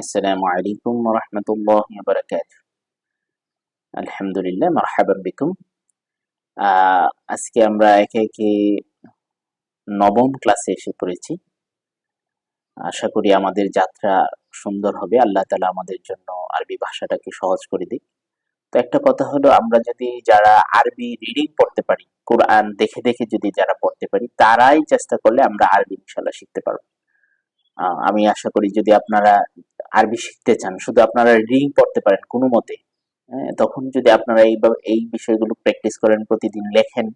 আসসালামু আলাইকুম রহমতুল্লাহ বারাকাত আলহামদুলিল্লাহ মারহাবাব বিকুম আজকে আমরা একে একে নবম ক্লাসে এসে পড়েছি। আশা করি আমাদের যাত্রা সুন্দর হবে। আল্লাহ তালা আমাদের জন্য আরবি ভাষাটাকে সহজ করে দিক। তো একটা কথা হলো, আমরা যদি যারা আরবি রিডিং পড়তে পারি কোরআন দেখে দেখে যদি যারা পড়তে পারি, তারাই চেষ্টা করলে আমরা আরবি ইনশাল্লাহ শিখতে পারব। আমি আশা করি যদি আপনারা আরবি শিখতে চান শুধু আপনারা রিডিং পড়তে পারেন কোনো মতে হ্যাঁ, তখন যদি আপনারা এইভাবে এই বিষয়গুলো প্র্যাকটিস করেন প্রতিদিন লেখেন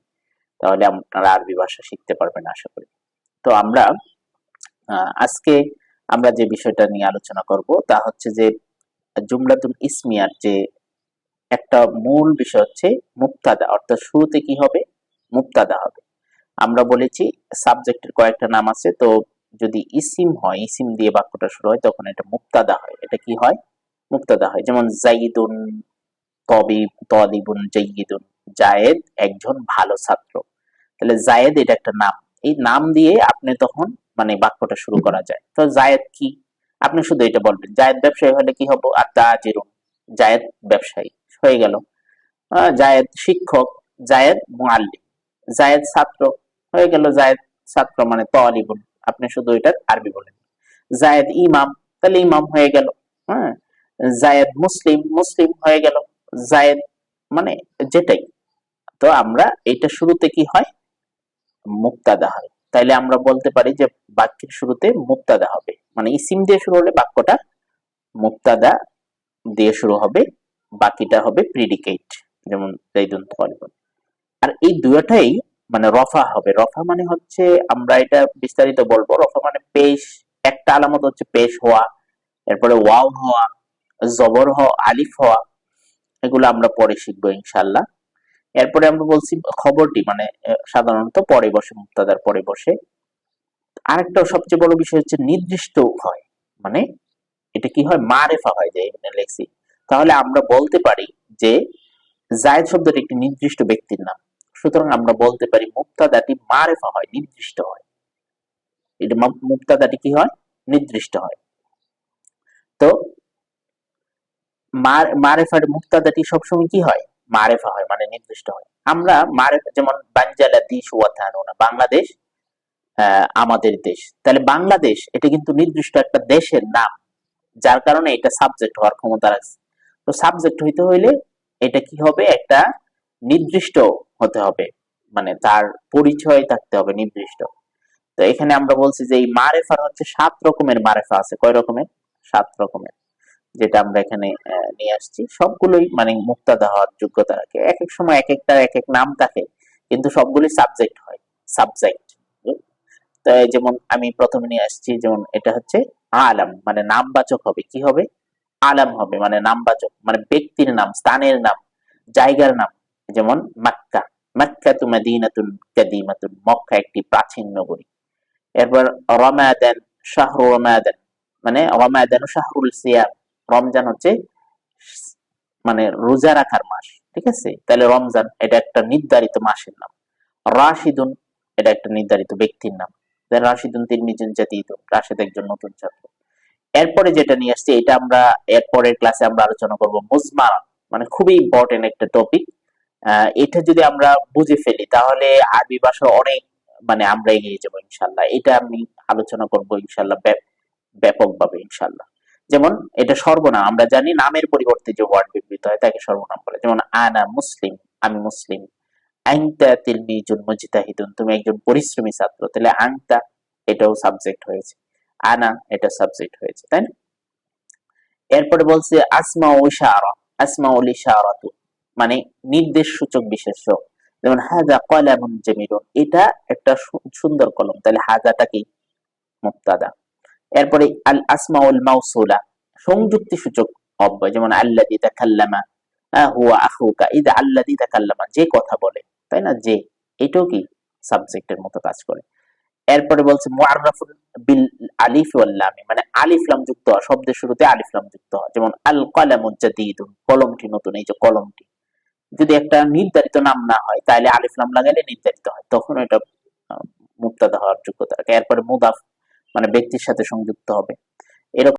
তাহলে আপনারা আরবি ভাষা শিখতে পারবেন আশা করি। তো আমরা আজকে আমরা যে বিষয়টা নিয়ে আলোচনা করব তা হচ্ছে যে জুমলাতুল ইসমিয়ার যে একটা মূল বিষয় হচ্ছে মুক্তাদা অর্থাৎ শুরুতে কি হবে? মুক্তাদা হবে। আমরা বলেছি সাবজেক্টের কয়েকটা নাম আছে তো যদি ইসিম হয়, ইসিম দিয়ে বাক্যটা শুরু হয়, তখন এটা মুক্তাদা হয়। এটা কি হয়? মুক্তাদা হয়। যেমন জাইদুন তবিব, তলিবুন জাইদুন, জায়েদ একজন ভালো ছাত্র। তাহলে জায়েদ এটা একটা নাম। এই নাম দিয়ে আপনি তখন মানে বাক্যটা শুরু করা যায়। তো জায়েদ কি? আপনি শুধু এটা বলবেন, জায়েদ ব্যবসায়ী হলে কি হব? আর তাজিরুন, জায়েদ ব্যবসায়ী। হয়ে গেল। জায়েদ শিক্ষক, জায়েদ মুআল্লিম। জায়েদ ছাত্র, হয়ে গেল জায়েদ ছাত্র মানে তলিবুন। আপনি শুধু এটা আরবি বলেন। জায়েদ ইমাম, তাহলে ইমাম হয়ে গেল হ্যাঁ? জায়েদ মুসলিম মুসলিম হয়ে গেল। জায়েদ মানে যেটাই। তো আমরা এটা শুরুতে কি হয়? মুক্তাদা হয়। তাইলে আমরা বলতে পারি যে বাক্যের শুরুতে মুক্তাদা হবে। মানে ইসিম দিয়ে শুরু হলে বাক্যটা মুক্তাদা দিয়ে শুরু হবে, বাকিটা হবে প্রিডিকেট যেমন আর এই দুটাই মানে রফা হবে। রফা মানে হচ্ছে আমরা এটা বিস্তারিত বলব, রফা মানে পেশ, একটা আলামত হচ্ছে পেশ হওয়া, এরপরে ওয়াও হওয়া, জবর হওয়া, আলিফ হওয়া, এগুলো আমরা পরে শিখব ইনশাল্লাহ এরপরে আমরা বলছি খবরটি মানে সাধারণত পরে বসে, মুক্তাদার পরে বসে। আরেকটা সবচেয়ে বড় বিষয় হচ্ছে নির্দিষ্ট হয় মানে এটা কি হয়? মারেফা হয় যে লেখছি। তাহলে আমরা বলতে পারি যে, জায়দ শব্দটি একটি নির্দিষ্ট ব্যক্তির নাম। সুতরাং আমরা বলতে পারি মুক্তাদাটি মারেফা হয়, নির্দিষ্ট হয়। এটা মুক্তাদাটি কি হয়? নির্দিষ্ট হয়। তো মার- মারেফার মুক্তাদাটি সবসময় কি হয়? মারেফা হয় মানে নির্দিষ্ট হয়। আমরা মারেফা যেমন বাঞ্জালা দিশ ওয়াথানুনা বাংলাদেশ আমাদের দেশ। তাহলে বাংলাদেশ, এটা কিন্তু নির্দিষ্ট একটা দেশের নাম, যার কারণে এটা সাবজেক্ট হওয়ার ক্ষমতা রাখছে। তো সাবজেক্ট হইতে হইলে এটা কি হবে? একটা নির্দিষ্ট হতে হবে। মানে তার পরিচয় থাকতে হবে নির্দিষ্ট। তো এখানে আমরা বলছি যে এই মারেফার হচ্ছে সাত রকমের মারেফা আছে। কয় রকমের? সাত রকমের। যেটা আমরা এখানে নিয়ে আসছি। সবগুলোই মানে মুক্তাদা হওয়ার যোগ্যতা রাখে এক এক সময় এক একটা এক এক নাম থাকে, কিন্তু সবগুলি সাবজেক্ট হয়। সাবজেক্ট তো যেমন আমি প্রথমে নিয়ে আসছি, যেমন এটা হচ্ছে আলাম মানে নামবাচক হবে। কি হবে? আলাম হবে মানে নামবাচক মানে ব্যক্তির নাম, স্থানের নাম, জায়গার নাম। যেমন মাক্কা। মাক্কা তু মাদিনাতুন কাদিমাতুন, মক্কা একটি প্রাচীন নগরী। এরপর রমাদান, শাহরু রমাদান মানে রমাদান শাহরুল সিয়াম। রমজান হচ্ছে মানে রোজা রাখার মাস, ঠিক আছে? তাহলে রমজান এটা একটা নির্ধারিত মাসের নাম। রাশিদুন এটা একটা নির্ধারিত ব্যক্তির নাম। দেন রাশিদুন তিরমিজুন জাতিদ রাশিদ একজন নতুন ছাত্র। এরপরে যেটা নিয়ে আসছি, এটা আমরা এরপরের ক্লাসে আমরা আলোচনা করব মুজমারা। মানে খুবই ইম্পর্টেন্ট একটা টপিক এটা যদি আমরা বুঝে ফেলি, তাহলে আরবি ভাষা অনেক মানে আমরা এগিয়ে যাব ইনশাল্লাহ। এটা আমি আলোচনা করব ইনশাল্লাহ ব্যাপকভাবে ইনশাল্লাহ। যেমন, এটা সর্বনাম, আমরা জানি নামের পরিবর্তে যে ওয়ার্ড ব্যবহৃত হয়, তাকে সর্বনাম বলে। যেমন, আনা মুসলিম, আমি মুসলিম। আংতা মুজতাহিদুন, তুমি একজন পরিশ্রমী ছাত্র, তাহলে আংতা এটাও সাবজেক্ট হয়েছে। আনা এটা সাবজেক্ট হয়েছে, তাই না? এরপরে বলছে, আসমা ও ইশারা, আসমা উল ইশারাতু মানে নির্দেশ সূচক বিশেষ্য। যেমন হাজা কলামুন জামিলুন। এটা একটা সুন্দর কলম। তাহলে হাজাটা কি মুক্তাদা। এরপরে আল আসমাউল মাউসুলা। সংযুক্তি সূচক অব্যয়। যেমন আল্লাদি তাকাল্লামা। হুয়া আখুকা। ইদা আল্লাদি তাকাল্লামা। যে কথা বলে, তাই না? যে, এটাও কি সাবজেক্টের মতো কাজ করে। এরপরে বলছে মুআররাফুল বিল আলিফ ওয়াল মানে আলিফ লাম যুক্ত শব্দের শুরুতে আলিফ লাম যুক্ত হওয়া। যেমন আল কলামু জাদিদুন। কলমটি নতুন। এই যে, কলমটি। যদি একটা নির্ধারিত নাম না হয়, তাহলে আলিফ লাম লাগাইলে নির্ধারিত হয়। তখন এটা মুক্তাদা হওয়ার যোগ্যতা। এরপরে মুদাফ মানে ব্যক্তির সাথে সংযুক্ত হবে। এরকম